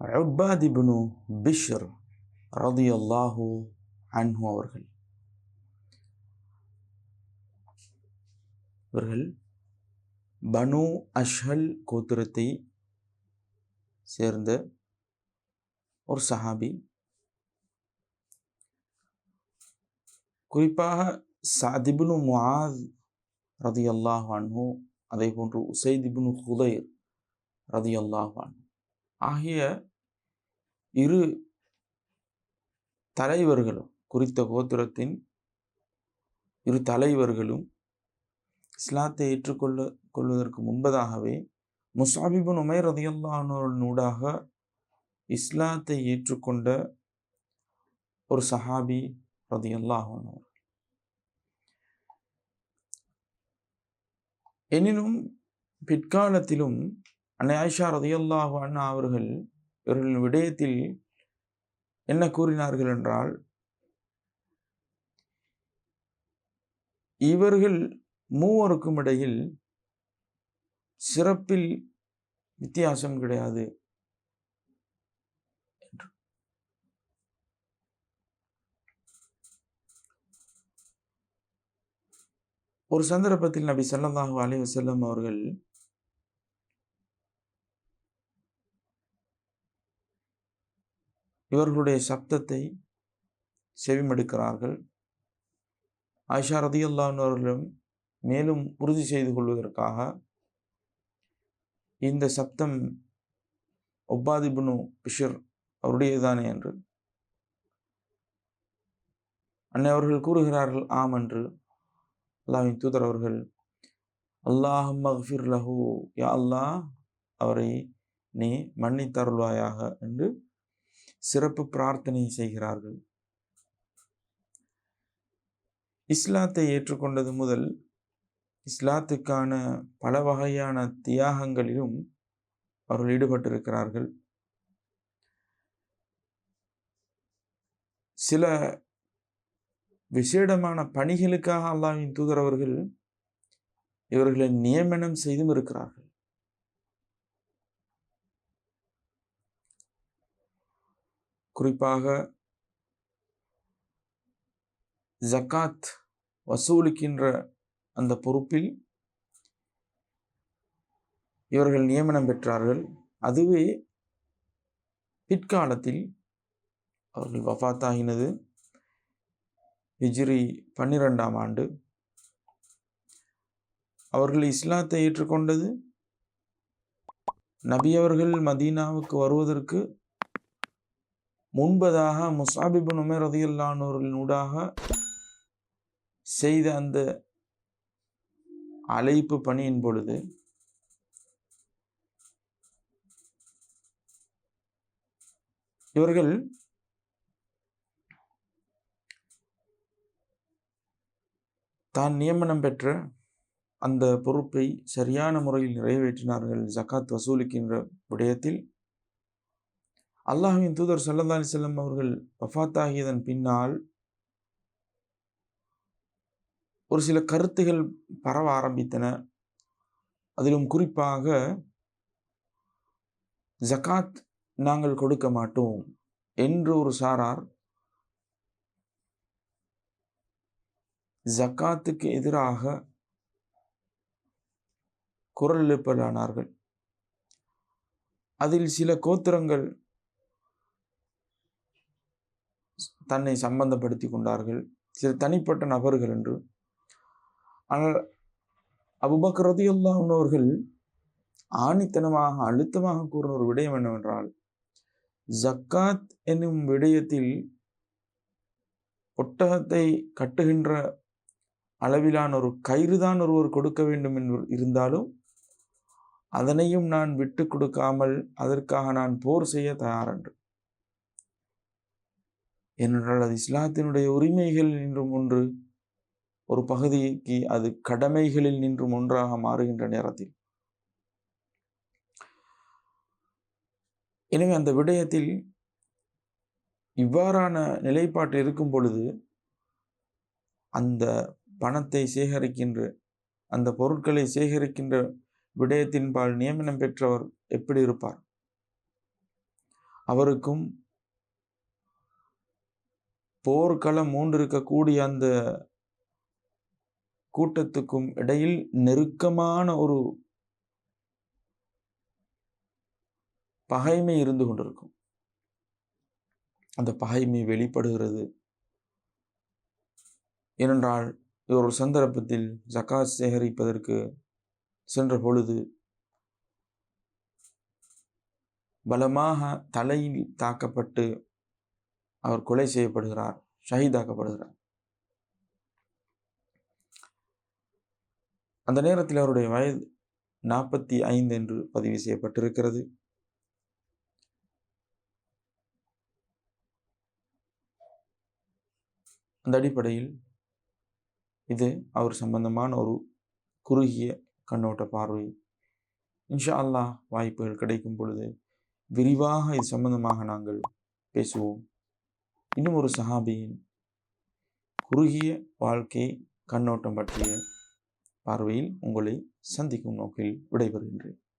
உபாத் பிஷ்ர் ரதி அல்லாஹு அன்ஹு அவர்கள். இவர்கள் பனு அஷ்ஹல் கோத்திரத்தை சேர்ந்த ஒரு சஹாபி. குறிப்பாக சாதிபுனு முஆத் ரதி அல்லாஹ் அன்ஹு அதே போன்று உசைதிபுனு ஹுதைர் ரதி அல்லாஹ் அன்ஹு ஆகிய இரு தலைவர்களும் குறித்த கோத்திரத்தின் இரு தலைவர்களும் இஸ்லாத்தை ஏற்றுக்கொள்ள கொள்வதற்கு முன்பதாகவே முசாபிபுன் உமைர் ரதியுல்லானூடாக இஸ்லாத்தை ஏற்றுக்கொண்ட ஒரு சஹாபி ரதியல்லாஹனவர் எனினும் பிற்காலத்திலும் அன்னை ஆயிஷா ரதியுல்லாஹு அண்ணா அவர்கள் இவர்களின் விடயத்தில் என்ன கூறினார்கள் என்றால் இவர்கள் மூவருக்கும் இடையில் சிறப்பில் வித்தியாசம் கிடையாது ஒரு சந்தர்ப்பத்தில் நபி ஸல்லல்லாஹு அலைஹி வஸல்லம் அவர்கள் இவர்களுடைய சப்தத்தை செவிமடுக்கிறார்கள். ஆயிஷா ரதியுல்லானவர்களும் மேலும் உறுதி செய்து கொள்வதற்காக இந்த சப்தம் ஒப்பாதிபுனு பிஷர் அவருடையதானே என்று. அன்னை அவர்கள் கூறுகிறார்கள் ஆம் என்று. அல்லாஹின் தூதர் அவர்கள் அல்லாஹ் மஹிர் லஹூ யா அல்லாஹ் அவரை நீ மன்னித்தருள்வாயாக என்று சிறப்பு பிரார்த்தனை செய்கிறார்கள். இஸ்லாத்தை ஏற்றுக்கொண்டது முதல் இஸ்லாத்துக்கான பல வகையான தியாகங்களிலும் அவர்கள் ஈடுபட்டிருக்கிறார்கள். சில விசேடமான பணிகளுக்காக அல்லாவின் தூதரவர்கள் இவர்களை நியமனம் செய்தும் இருக்கிறார்கள். குறிப்பாக ஜக்காத் வசூலிக்கின்ற அந்த பொறுப்பில் இவர்கள் நியமனம் பெற்றார்கள். அதுவே பிற்காலத்தில் அவர்கள் வஃத்தாகினது. ஹிஜ்ரி பன்னிரெண்டாம் ஆண்டு. அவர்கள் இஸ்லாத்தை ஏற்றுக்கொண்டது. நபி அவர்கள் மதீனாவுக்கு வருவதற்கு முன்பதாக முசாபிபின் உமர் ரதியுல்லானோரினூடாக செய்த அந்த அழைப்பு பணியின் பொழுது இவர்கள் தான் நியமனம் பெற்ற அந்த பொறுப்பை சரியான முறையில் நிறைவேற்றினார்கள். ஜக்காத் வசூலிக்கின்ற விடயத்தில் அல்லாஹுவின் தூதர் சல்லா அலி செல்லம் அவர்கள் வஃத்தாகியதன் பின்னால் ஒரு சில கருத்துகள் பரவ ஆரம்பித்தன. அதிலும் குறிப்பாக ஜக்காத் நாங்கள் கொடுக்க மாட்டோம் என்று ஒரு சாரார் ஜக்காத்துக்கு எதிராக குரல் எழுப்பலானார்கள். அதில் சில கோத்திரங்கள் தன்னை சம்பந்தப்படுத்தி கொண்டார்கள். சில தனிப்பட்ட நபர்கள் என்று. ஆனால் அபுபக்கர் ரதியுல்லாஹர்கள் ஆணித்தனமாக அழுத்தமாக கூறின ஒரு விடயம் என்னவென்றால் ஜக்காத் என்னும் விடயத்தில் ஒட்டகத்தை கட்டுகின்ற அளவிலான ஒரு கயிறுதான் ஒருவர் கொடுக்க வேண்டும் என்று இருந்தாலும் அதனையும் நான் விட்டு கொடுக்காமல் அதற்காக நான் போர் செய்ய தயார் என்று. ஏனென்றால் அது இஸ்லாத்தினுடைய உரிமைகள் நின்றும் ஒன்று ஒரு பகுதிக்கு அது கடமைகளில் நின்றும் ஒன்றாக மாறுகின்ற நேரத்தில். எனவே அந்த விடயத்தில் இவ்வாறான நிலைப்பாட்டு இருக்கும் பொழுது அந்த பணத்தை சேகரிக்கின்ற அந்த பொருட்களை சேகரிக்கின்ற விடயத்தின்பால் நியமனம் பெற்றவர் எப்படி இருப்பார்? அவருக்கும் போர்க்களம் மூண்டிருக்கக்கூடிய அந்த கூட்டத்துக்கும் இடையில் நெருக்கமான ஒரு பகைமை இருந்து கொண்டிருக்கும். அந்த பகைமை வெளிப்படுகிறது. ஏனென்றால் ஒரு சந்தர்ப்பத்தில் ஜக்காத் சேகரிப்பதற்கு சென்ற பொழுது பலமாக தலையில் தாக்கப்பட்டு அவர் கொலை செய்யப்படுகிறார் ஷஹீதாக்கப்படுகிறார். அந்த நேரத்தில் அவருடைய வயது நாற்பத்தி ஐந்து என்று பதிவு செய்யப்பட்டிருக்கிறது. அந்த அடிப்படையில் இது அவர் சம்பந்தமான ஒரு குறுகிய கண்ணோட்ட பார்வை. இன்ஷா அல்லாஹ் வாய்ப்புகள் கிடைக்கும் பொழுது விரிவாக இது சம்பந்தமாக நாங்கள் பேசுவோம். இன்னும் ஒரு சஹாபியின் குறுகிய வாழ்க்கை கண்ணோட்டம் பற்றிய பார்வையில் உங்களை சந்திக்கும் நோக்கில் விடைபெறுகின்றேன்.